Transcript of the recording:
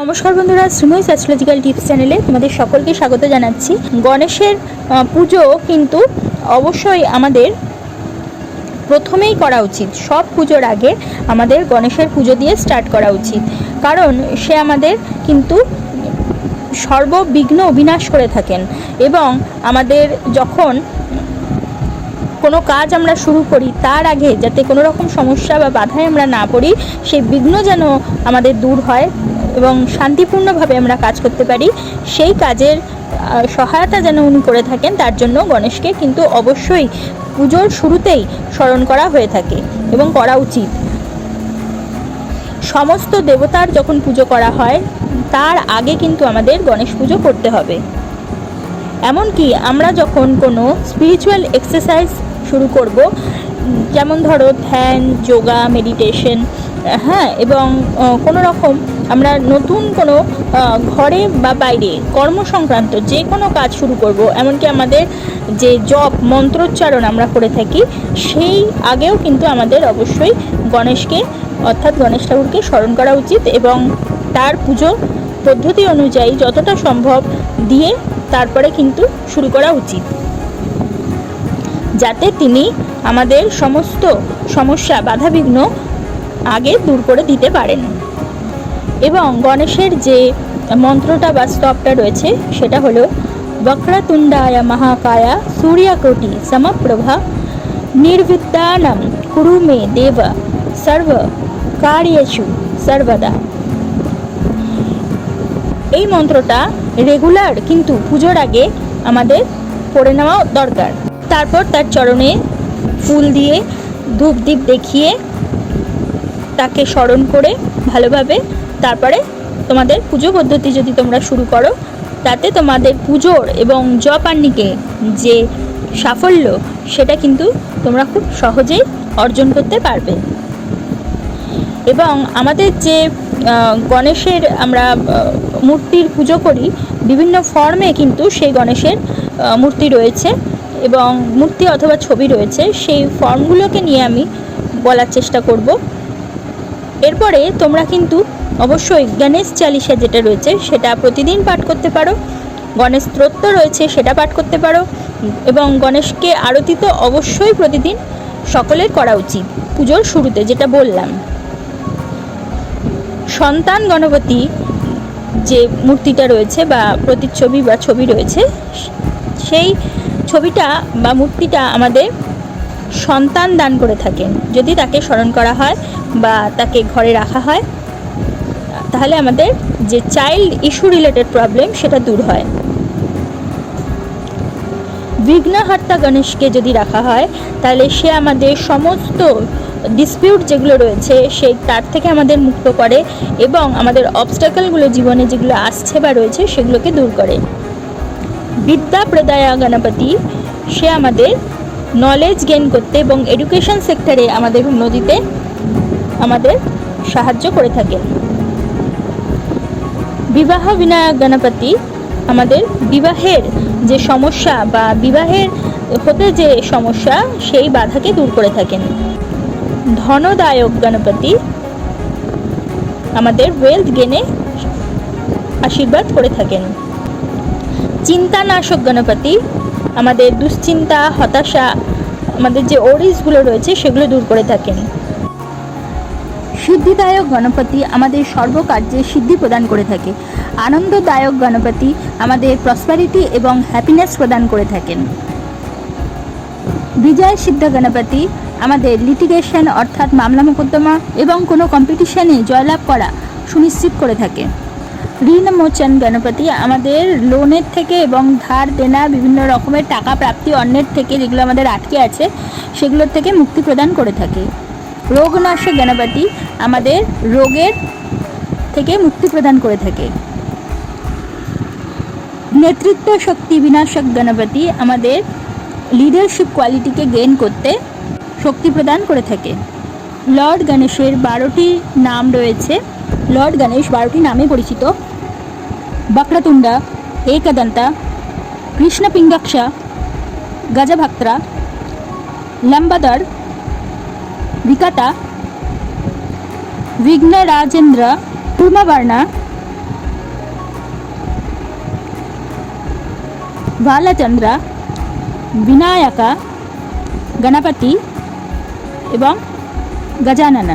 নমস্কার বন্ধুরা, Sreemoyee astrological tips চ্যানেলে তোমাদের সকলকে স্বাগত জানাচ্ছি। গণেশের পুজো কিন্তু অবশ্যই আমাদের প্রথমেই করা উচিত। সব পুজোর আগে আমাদের গণেশের পুজো দিয়ে স্টার্ট করা উচিত। কারণ সে আমাদের কিন্তু সর্ববিঘ্ন বিনাশ করে থাকেন এবং আমাদের যখন কোনো কাজ আমরা শুরু করি, তার আগে যাতে কোনো রকম সমস্যা বা বাধায় আমরা না পড়ি, সেই বিঘ্ন যেন আমাদের দূর হয়। এবং শান্তিপূর্ণভাবে আমরা কাজ করতে পারি, সেই কাজের সহায়তা যেন উনি করে থাকেন, তার জন্য গণেশকে কিন্তু অবশ্যই পুজোর শুরুতেই স্মরণ করা হয়ে থাকে এবং করা উচিত। সমস্ত দেবতার যখন পুজো করা হয়, তার আগে কিন্তু আমাদের গণেশ পুজো করতে হবে। এমনকি আমরা যখন কোনো স্পিরিচুয়াল এক্সারসাইজ শুরু করব যেমন ধরো ধ্যান, যোগা মেডিটেশন হ্যাঁ এবং কোনো রকম আমরা নতুন কোনো ঘরে বা বাইরে কর্ম সংক্রান্ত যে কোনো কাজ শুরু করব, এমনকি আমাদের যে জপ, মন্ত্রোচ্চারণ আমরা করে থাকি, সেই আগেও কিন্তু আমাদের অবশ্যই গণেশকে, অর্থাৎ গণেশ ঠাকুরকে স্মরণ করা উচিত এবং তার পুজো পদ্ধতি অনুযায়ী যতটা সম্ভব দিয়ে তারপরে কিন্তু শুরু করা উচিত। যাতে তিনি আমাদের সমস্ত সমস্যা, বাধাবিঘ্ন আগে দূর করে দিতে পারেন। এবং গণেশের যে মন্ত্রটা বা স্তবটা রয়েছে, সেটা হলো, বক্রতুণ্ডায় মহাকায়া সূর্যকোটি সমপ্রভা নির্বিদ্যানম কুরু মে দেব সর্ব কার্যেষু সর্বদা। এই মন্ত্রটা রেগুলার কিন্তু পুজোর আগে আমাদের পড়ে নেওয়া দরকার। তারপর তার চরণে ফুল দিয়ে ধূপ দ্বীপ দেখিয়ে তাকে স্মরণ করে ভালোভাবে তারপরে তোমাদের পুজো পদ্ধতি যদি তোমরা শুরু করো, তাতে তোমাদের পুজোর এবং জপান্নিকে যে সাফল্য সেটা কিন্তু তোমরা খুব সহজেই অর্জন করতে পারবে। এবং আমাদের যে গণেশের আমরা মূর্তির পুজো করি, বিভিন্ন ফর্মে কিন্তু সেই গণেশের মূর্তি রয়েছে এবং মূর্তি অথবা ছবি রয়েছে, সেই ফর্মগুলোকে নিয়ে আমি বলার চেষ্টা করব। এরপরে তোমরা কিন্তু অবশ্যই গণেশ চালিশা যেটা রয়েছে সেটা প্রতিদিন পাঠ করতে পারো। গণেশ স্তোত্র রয়েছে সেটা পাঠ করতে পারো এবং গণেশকে আরতি তো অবশ্যই প্রতিদিন সকলের করা উচিত পুজোর শুরুতে যেটা বললাম। সন্তান গণপতি যে মূর্তিটা রয়েছে বা প্রতিচ্ছবি বা ছবি রয়েছে, সেই ছবিটা বা মূর্তিটা আমাদের সন্তান দান করে থাকেন। যদি তাকে স্মরণ করা হয় বা তাকে ঘরে রাখা হয়, তাহলে আমাদের যে চাইল্ড ইস্যু রিলেটেড প্রবলেম সেটা দূর হয়। বিঘ্নহর্তা গণেশকে যদি রাখা হয়, তাহলে সে আমাদের সমস্ত ডিসপিউট যেগুলো রয়েছে সেই তার থেকে আমাদের মুক্ত করে এবং আমাদের অবস্টাকলগুলো জীবনে যেগুলো আসছে বা রয়েছে সেগুলোকে দূর করে। বিদ্যা প্রদায়া গণপতি, সে আমাদের নলেজ গেইন করতে এবং এডুকেশন সেক্টরে আমাদের উন্নতিতে আমাদের সাহায্য করে থাকে। বিবাহ বিনায়ক গণপতি আমাদের বিবাহের যে সমস্যা বা বিবাহের হতে যে সমস্যা, সেই বাধাকে দূর করে থাকেন। ধনদায়ক গণপতি আমাদের ওয়েলথ গেনে আশীর্বাদ করে থাকেন। চিন্তানাশক গণপতি আমাদের দুশ্চিন্তা, হতাশা, আমাদের যে ওরিসগুলো রয়েছে সেগুলো দূর করে থাকেন। সিদ্ধিদায়ক গণপতি আমাদের সর্বকার্যে সিদ্ধি প্রদান করে থাকে। আনন্দদায়ক গণপতি আমাদের প্রসপারিটি এবং হ্যাপিনেস প্রদান করে থাকেন। বিজয় সিদ্ধ গণপতি আমাদের লিটিগেশন অর্থাৎ মামলা মোকদ্দমা এবং কোনো কম্পিটিশনে জয়লাভ করা সুনিশ্চিত করে থাকে। ঋণ মোচন গণপতি, আমাদের লোনের থেকে এবং ধার দেনা, বিভিন্ন রকমের টাকা প্রাপ্তি অন্যের থেকে যেগুলো আমাদের আটকে আছে, সেগুলোর থেকে মুক্তি প্রদান করে থাকে। রোগনাশক গণপতি আমাদের রোগের থেকে মুক্তি প্রদান করে থাকে। নেতৃত্ব শক্তি বিনাশক গণপতি আমাদের লিডারশিপ কোয়ালিটিকে গেইন করতে শক্তি প্রদান করে থাকে। লর্ড গণেশের বারোটি নাম রয়েছে। লর্ড গণেশ বারোটি নামে পরিচিত। बक्रतुंड एकदंत कृष्णपिंगक्ष गजभक्त्र लंबदर विकट विघ्नराजेन्द्र पूमवर्ण बालचंद्र विनायक गणपति एवं गजानन